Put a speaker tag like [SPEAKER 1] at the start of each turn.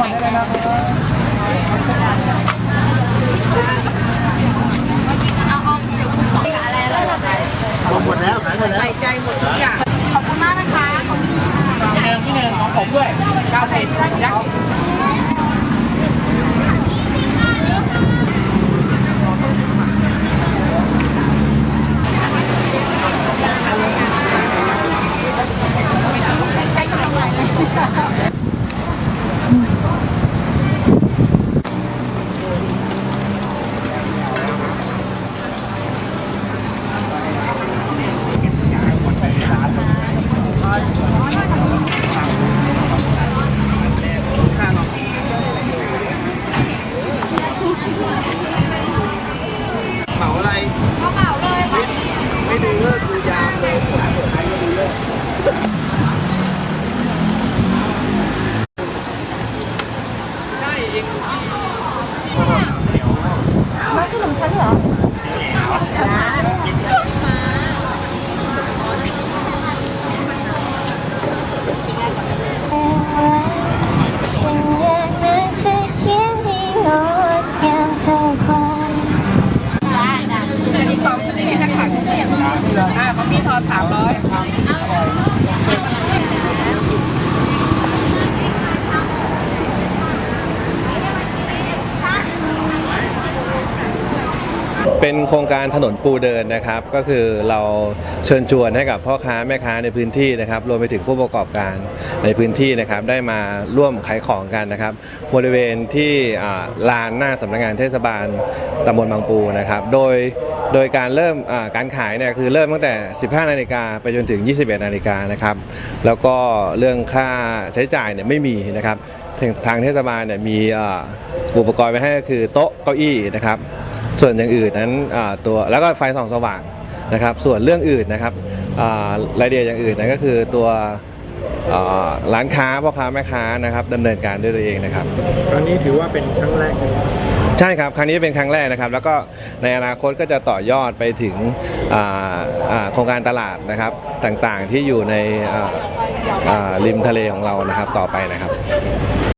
[SPEAKER 1] ก่อนได้เลยนะครับหมดแล้วหายหมดแล้วใส่ใจหมดทุกอย่าง ขอบคุณมากนะคะขอบคุณที่หนึ่งนึ่งของผมด้วยเก้าสิบยักลย
[SPEAKER 2] มาขนมชั้นเหรอ
[SPEAKER 3] ฉันอยากน่าจะเขียนให้งดงามเท่าควันอันนี
[SPEAKER 1] ้สองชุดนี้นะคะอ่าของพี่ทอนสามร้อย
[SPEAKER 4] เป็นโครงการถนนปูเดินนะครับ ก็คือเราเชิญชวนให้กับพ่อค้าแม่ค้าในพื้นที่นะครับรวมไปถึงผู้ประกอบการในพื้นที่นะครับ ได้มาร่วมขายของกันนะครับ บริเวณที่ลานหน้าสำนักงานเทศบาลตำบลบางปูนะครับ โดยโดยการเริ่มการขายเนี่ยคือเริ่มตั้งแต่ 15 นาฬิกาไปจนถึง 21 นาฬิกานะครับ แล้วก็เรื่องค่าใช้จ่ายเนี่ยไม่มีนะครับทางเทศบาลเนี่ยมีอุปกรณ์ไว้ให้ก็คือโต๊ะเก้าอี้นะครับ ส่วนอย่างอื่นนั้นอ่าตัวแล้วก็ไฟส่องสว่างนะครับ ส่วนเรื่องอื่นนะครับอ่ารายละเอียดอย่างอื่นนั้นก็คือตัวอ่าร้านค้าพ่อค้าแม่ค้านะครับดำเนินการด้วยตัวเองนะครับ
[SPEAKER 5] ครั้งนี้ถือว่าเป็นครั้งแรกเลย
[SPEAKER 4] ใช่ครับครั้งนี้เป็นครั้งแรกนะครับ แล้วก็ในอนาคตก็จะต่อยอดไปถึงอ่าอ่าโครงการตลาดนะครับต่างๆที่อยู่ในอ่าอ่าริมทะเลของเรานะครับต่อไปนะครับ